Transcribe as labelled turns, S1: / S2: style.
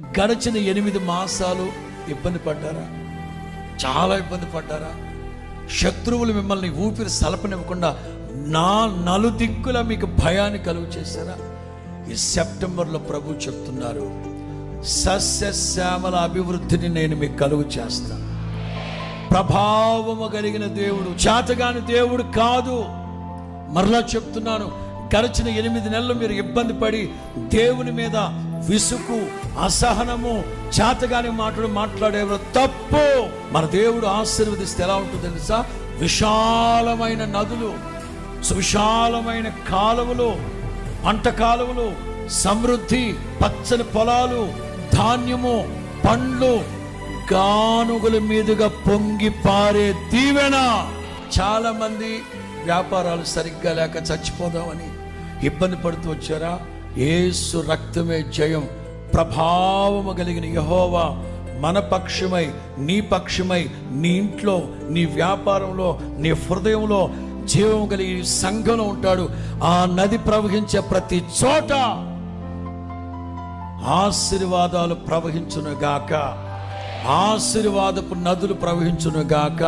S1: గడిచిన ఎనిమిది మాసాలు ఇబ్బంది పడ్డారా? చాలా ఇబ్బంది పడ్డారా? శత్రువులు మిమ్మల్ని ఊపిరి సలపనివ్వకుండా నా నలుదిక్కుల మీకు భయాన్ని కలుగు చేశారా? ఈ సెప్టెంబర్లో ప్రభు చెప్తున్నారు సస్యశ్యామల అభివృద్ధిని నేను మీకు కలుగు చేస్తాను ప్రభావము కలిగిన దేవుడు చేతగాని దేవుడు కాదు. మరలా చెప్తున్నాను గడిచిన ఎనిమిది నెలలు మీరు ఇబ్బంది పడి దేవుని మీద విసుకు అసహనము చేతగాని మాటలు మాట్లాడేవారు తప్పు. మన దేవుడు ఆశీర్వదిస్తే ఎలా ఉంటుంది తెలుసా? విశాలమైన నదులు సువిశాలమైన కాలువలు పంట కాలువలు సమృద్ధి పచ్చని పొలాలు ధాన్యము పండ్లు గానుగుల మీదుగా పొంగి పారే దీవెన. చాలా మంది వ్యాపారాలు సరిగ్గా లేక చచ్చిపోదామని ఇబ్బంది పడుతూ వచ్చారా? ఏసు రక్తమే జయం. ప్రభావము కలిగిన యహోవా మన పక్షమై నీ పక్షమై నీ ఇంట్లో నీ వ్యాపారంలో నీ హృదయంలో జీవం కలిగి సంఘంలో ఉంటాడు. ఆ నది ప్రవహించే ప్రతి చోట ఆశీర్వాదాలు ప్రవహించును గాక ఆశీర్వాదపు నదులు ప్రవహించును గాక